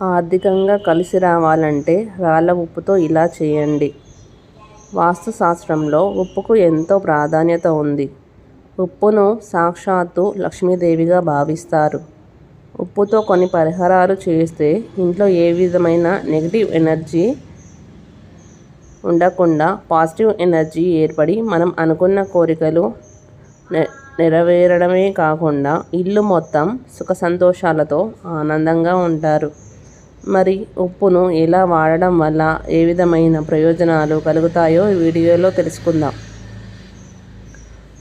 ఆర్థికంగా కలిసి రావాలంటే రాళ్ళ ఉప్పుతో ఇలా చేయండి. వాస్తుశాస్త్రంలో ఉప్పుకు ఎంతో ప్రాధాన్యత ఉంది. ఉప్పును సాక్షాత్తు లక్ష్మీదేవిగా భావిస్తారు. ఉప్పుతో కొన్ని పరిహారాలు చేస్తే ఇంట్లో ఏ విధమైన నెగిటివ్ ఎనర్జీ ఉండకుండా పాజిటివ్ ఎనర్జీ ఏర్పడి మనం అనుకున్న కోరికలు నెరవేరడమే కాకుండా ఇల్లు మొత్తం సుఖ సంతోషాలతో ఆనందంగా ఉంటారు. మరి ఉప్పును ఎలా వాడడం వల్ల ఏ విధమైన ప్రయోజనాలు కలుగుతాయో ఈ వీడియోలో తెలుసుకుందాం.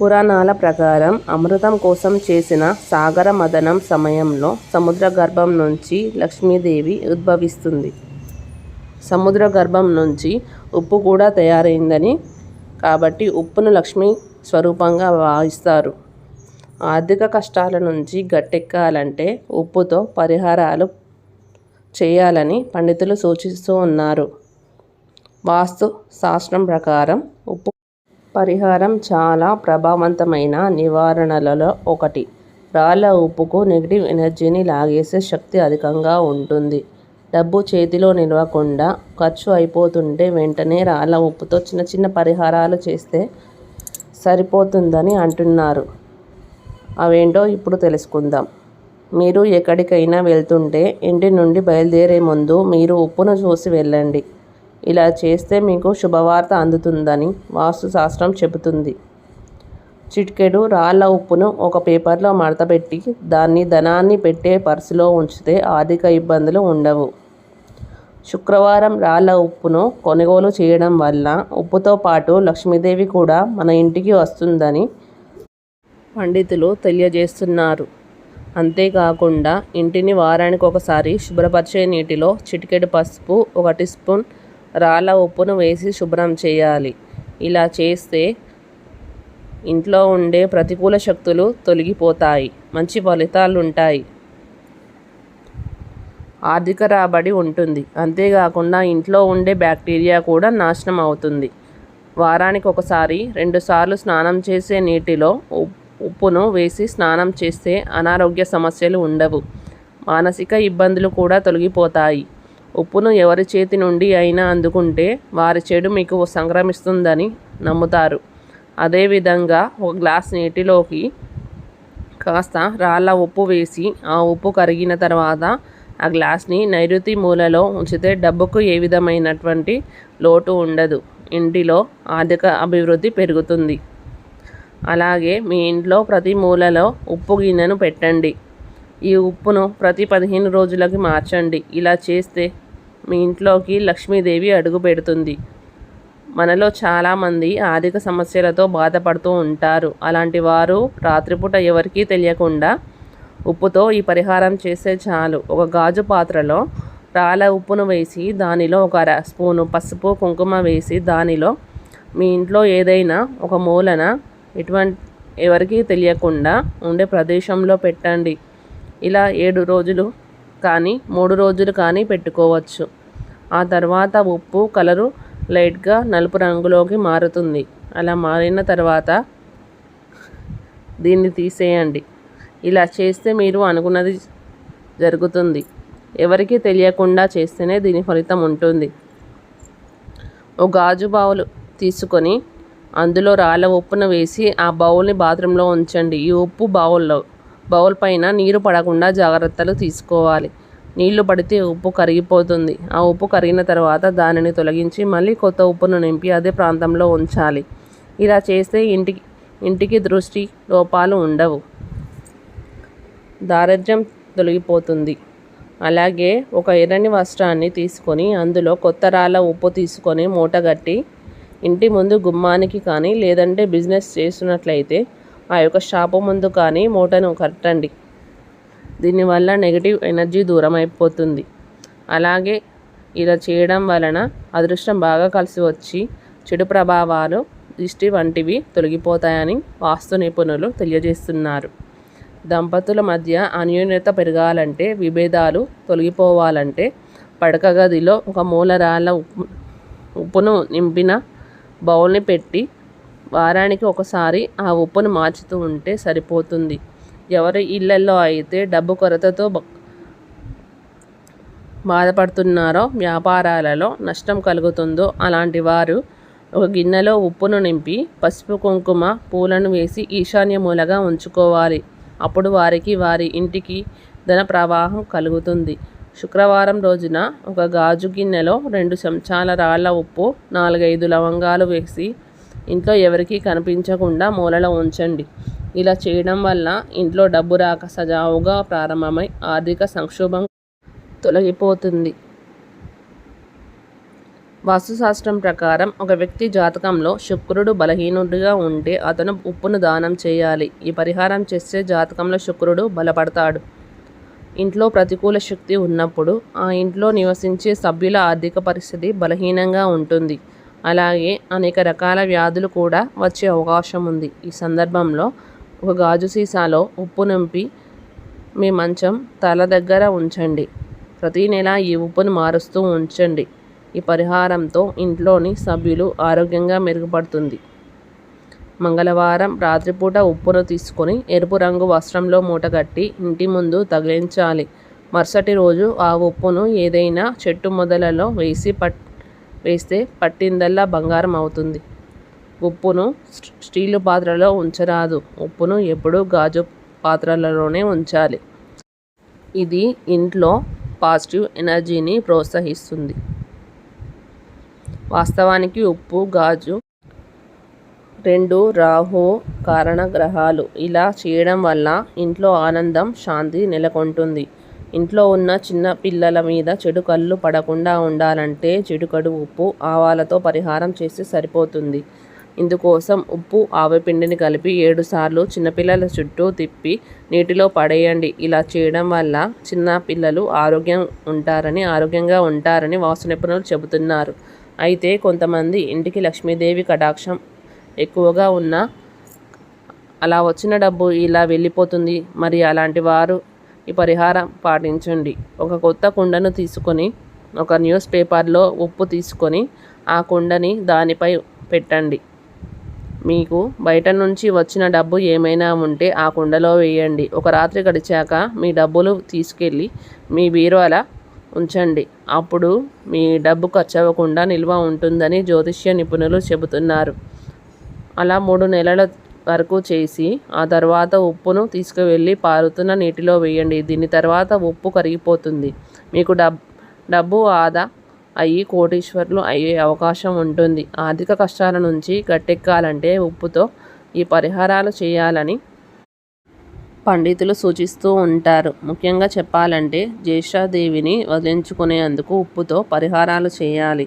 పురాణాల ప్రకారం అమృతం కోసం చేసిన సాగర మథనం సమయంలో సముద్ర గర్భం నుంచి లక్ష్మీదేవి ఉద్భవిస్తుంది. సముద్ర గర్భం నుంచి ఉప్పు కూడా తయారైందని కాబట్టి ఉప్పును లక్ష్మీ స్వరూపంగా భావిస్తారు. ఆర్థిక కష్టాల నుంచి గట్టెక్కాలంటే ఉప్పుతో పరిహారాలు చేయాలని పండితులు సూచిస్తూ ఉన్నారు. వాస్తు శాస్త్రం ప్రకారం ఉప్పు పరిహారం చాలా ప్రభావవంతమైన నివారణలలో ఒకటి. రాళ్ళ ఉప్పుకు నెగిటివ్ ఎనర్జీని లాగేసే శక్తి అధికంగా ఉంటుంది. డబ్బు చేతిలో నిలవకుండా ఖర్చు అయిపోతుంటే వెంటనే రాళ్ళ ఉప్పుతో చిన్న చిన్న పరిహారాలు చేస్తే సరిపోతుందని అంటున్నారు. అవేంటో ఇప్పుడు తెలుసుకుందాం. మీరు ఎక్కడికైనా వెళ్తుంటే ఇంటి నుండి బయలుదేరే ముందు మీరు ఉప్పును చూసి వెళ్ళండి. ఇలా చేస్తే మీకు శుభవార్త అందుతుందని వాస్తుశాస్త్రం చెబుతుంది. చిటికెడు రాళ్ళ ఉప్పును ఒక పేపర్లో మడతపెట్టి దాన్ని ధనాన్ని పెట్టే పర్సులో ఉంచితే ఆర్థిక ఇబ్బందులు ఉండవు. శుక్రవారం రాళ్ళ ఉప్పును కొనుగోలు చేయడం వల్ల ఉప్పుతో పాటు లక్ష్మీదేవి కూడా మన ఇంటికి వస్తుందని పండితులు తెలియజేస్తున్నారు. అంతేకాకుండా ఇంటిని వారానికొకసారి శుభ్రపరిచే నీటిలో చిటికెడు పసుపు, ఒకటి స్పూన్ రాళ్ళ ఉప్పును వేసి శుభ్రం చేయాలి. ఇలా చేస్తే ఇంట్లో ఉండే ప్రతికూల శక్తులు తొలగిపోతాయి. మంచి ఫలితాలు ఉంటాయి ఆర్థిక రాబడి ఉంటుంది. అంతేకాకుండా ఇంట్లో ఉండే బ్యాక్టీరియా కూడా నాశనం అవుతుంది. వారానికొకసారి రెండుసార్లు స్నానం చేసే నీటిలో ఉప్పును వేసి స్నానం చేస్తే అనారోగ్య సమస్యలు ఉండవు. మానసిక ఇబ్బందులు కూడా తొలగిపోతాయి. ఉప్పును ఎవరి చేతి నుండి అయినా అందుకుంటే వారి చెడు మీకు సంక్రమిస్తుందని నమ్ముతారు. అదేవిధంగా ఒక గ్లాస్ నీటిలోకి కాస్త రాళ్ళ ఉప్పు వేసి ఆ ఉప్పు కరిగిన తర్వాత ఆ గ్లాస్ని నైరుతి మూలలో ఉంచితే డబ్బుకు ఏ విధమైనటువంటి లోటు ఉండదు. ఇంటిలో ఆర్థిక అభివృద్ధి పెరుగుతుంది. అలాగే మీ ఇంట్లో ప్రతి మూలలో ఉప్పు గిన్నెను పెట్టండి. ఈ ఉప్పును ప్రతి పదిహేను రోజులకి మార్చండి. ఇలా చేస్తే మీ ఇంట్లోకి లక్ష్మీదేవి అడుగుపెడుతుంది. మనలో చాలామంది ఆర్థిక సమస్యలతో బాధపడుతూ ఉంటారు. అలాంటి వారు రాత్రిపూట ఎవరికీ తెలియకుండా ఉప్పుతో ఈ పరిహారం చేస్తే చాలు. ఒక గాజు పాత్రలో రాల ఉప్పును వేసి దానిలో ఒక అర స్పూను పసుపు, కుంకుమ వేసి దానిలో మీ ఇంట్లో ఏదైనా ఒక మూలన ఎటువంటి ఎవరికీ తెలియకుండా ఉండే ప్రదేశంలో పెట్టండి. ఇలా ఏడు రోజులు కానీ మూడు రోజులు కానీ పెట్టుకోవచ్చు. ఆ తర్వాత ఉప్పు కలరు లైట్గా నలుపు రంగులోకి మారుతుంది. అలా మారిన తర్వాత దీన్ని తీసేయండి. ఇలా చేస్తే మీరు అనుకున్నది జరుగుతుంది. ఎవరికీ తెలియకుండా చేస్తేనే దీని ఫలితం ఉంటుంది. ఓ గాజు బావులు తీసుకొని అందులో రాళ్ళ ఉప్పును వేసి ఆ బౌల్ని బాత్రూంలో ఉంచండి. ఈ ఉప్పు బౌల్లో బౌల్ పైన నీరు పడకుండా జాగ్రత్తలు తీసుకోవాలి. నీళ్ళు పడితే ఉప్పు కరిగిపోతుంది. ఆ ఉప్పు కరిగిన తర్వాత దానిని తొలగించి మళ్ళీ కొత్త ఉప్పును నింపి అదే ప్రాంతంలో ఉంచాలి. ఇలా చేస్తే ఇంటికి ఇంటికి దృష్టి లోపాలు ఉండవు. దారిద్ర్యం తొలగిపోతుంది. అలాగే ఒక ఎర్రని వస్త్రాన్ని తీసుకొని అందులో కొత్త రాళ్ళ ఉప్పు తీసుకొని మూటగట్టి ఇంటి ముందు గుమ్మానికి కానీ లేదంటే బిజినెస్ చేస్తున్నట్లయితే ఆ యొక్క షాపు ముందు కానీ మూటను కట్టండి. దీనివల్ల నెగిటివ్ ఎనర్జీ దూరం అయిపోతుంది అలాగే ఇలా చేయడం వలన అదృష్టం బాగా కలిసి వచ్చి చెడు ప్రభావాలు, దిష్టి వంటివి తొలగిపోతాయని వాస్తు నిపుణులు తెలియజేస్తున్నారు. దంపతుల మధ్య అన్యోన్యత పెరగాలంటే, విభేదాలు తొలగిపోవాలంటే పడక గదిలో ఒక మూలరాళ్ళ ఉప్పును నింపిన బౌల్ని పెట్టి వారానికి ఒకసారి ఆ ఉప్పును మార్చుతూ ఉంటే సరిపోతుంది. ఎవరి ఇళ్ళలో అయితే డబ్బు కొరతతో బాధపడుతున్నారో వ్యాపారాలలో నష్టం కలుగుతుందో అలాంటి వారు ఒక గిన్నెలో ఉప్పును నింపి పసుపు కుంకుమ పూలను వేసి ఈశాన్య మూలగా ఉంచుకోవాలి అప్పుడు వారికి వారి ఇంటికి ధన ప్రవాహం కలుగుతుంది శుక్రవారం రోజున ఒక గాజు గిన్నెలో రెండు చెంచాల రాళ్ళ ఉప్పు నాలుగైదు లవంగాలు వేసి ఇంట్లో ఎవరికీ కనిపించకుండా మూలలో ఉంచండి. ఇలా చేయడం వల్ల ఇంట్లో డబ్బు రాక సజావుగా ప్రారంభమై ఆర్థిక సంక్షోభం తొలగిపోతుంది. వాస్తుశాస్త్రం ప్రకారం ఒక వ్యక్తి జాతకంలో శుక్రుడు బలహీనుడిగా ఉంటే అతను ఉప్పును దానం చేయాలి. ఈ పరిహారం చేస్తే జాతకంలో శుక్రుడు బలపడతాడు. ఇంట్లో ప్రతికూల శక్తి ఉన్నప్పుడు ఆ ఇంట్లో నివసించే సభ్యుల ఆర్థిక పరిస్థితి బలహీనంగా ఉంటుంది. అలాగే అనేక రకాల వ్యాధులు కూడా వచ్చే అవకాశం ఉంది. ఈ సందర్భంలో ఒక గాజు సీసాలో ఉప్పు నింపి మీ మంచం తల దగ్గర ఉంచండి. ప్రతీ నెల ఈ ఉప్పును మారుస్తూ ఉంచండి. ఈ పరిహారంతో ఇంట్లోని సభ్యులు ఆరోగ్యంగా మెరుగుపడుతుంది. మంగళవారం రాత్రిపూట ఉప్పును తీసుకొని ఎరుపు రంగు వస్త్రంలో మూటగట్టి ఇంటి ముందు తగిలించాలి. మరుసటి రోజు ఆ ఉప్పును ఏదైనా చెట్టు మొదలలో వేసి పట్ వేస్తే పట్టిందల్లా బంగారం అవుతుంది. ఉప్పును స్టీలు పాత్రలో ఉంచరాదు. ఉప్పును ఎప్పుడూ గాజు పాత్రలలోనే ఉంచాలి. ఇది ఇంట్లో పాజిటివ్ ఎనర్జీని ప్రోత్సహిస్తుంది. వాస్తవానికి ఉప్పు గాజు రెండు రాహు కారణ గ్రహాలు ఇలా చేయడం వల్ల ఇంట్లో ఆనందం శాంతి నెలకొంటుంది. ఇంట్లో ఉన్న చిన్న పిల్లల మీద చెడు కళ్ళు పడకుండా ఉండాలంటే చెడుకడు ఉప్పు ఆవాలతో పరిహారం చేస్తే సరిపోతుంది. ఇందుకోసం ఉప్పు ఆవపిండిని కలిపి ఏడుసార్లు చిన్నపిల్లల చుట్టూ తిప్పి నీటిలో పడేయండి. ఇలా చేయడం వల్ల చిన్న పిల్లలు ఆరోగ్యం ఉంటారని ఆరోగ్యంగా ఉంటారని వాసు నిపుణులు చెబుతున్నారు. అయితే కొంతమంది ఇంటికి లక్ష్మీదేవి కటాక్షం ఎక్కువగా ఉన్న అలా వచ్చిన డబ్బు ఇలా వెళ్ళిపోతుంది. మరి అలాంటి వారు ఈ పరిహారం పాటించండి. ఒక కొత్త కుండను తీసుకొని ఒక న్యూస్ పేపర్లో ఉప్పు తీసుకొని ఆ కుండని దానిపై పెట్టండి. మీకు బయట నుంచి వచ్చిన డబ్బు ఏమైనా ఉంటే ఆ కుండలో వేయండి. ఒక రాత్రి గడిచాక మీ డబ్బులు తీసుకెళ్ళి మీ బీరువాల ఉంచండి. అప్పుడు మీ డబ్బు ఖర్చు అవ్వకుండా నిల్వ ఉంటుందని జ్యోతిష్య నిపుణులు చెబుతున్నారు. అలా మూడు నెలల వరకు చేసి ఆ తర్వాత ఉప్పును తీసుకువెళ్ళి పారుతున్న నీటిలో వేయండి. దీని తర్వాత ఉప్పు కరిగిపోతుంది. మీకు డబ్ డబ్బు ఆదా అయ్యి కోటీశ్వర్లు అయ్యే అవకాశం ఉంటుంది. ఆర్థిక కష్టాల నుంచి గట్టెక్కాలంటే ఉప్పుతో ఈ పరిహారాలు చేయాలని పండితులు సూచిస్తూ ఉంటారు. ముఖ్యంగా చెప్పాలంటే జ్యేష్ఠాదేవిని వదిలించుకునేందుకు ఉప్పుతో పరిహారాలు చేయాలి.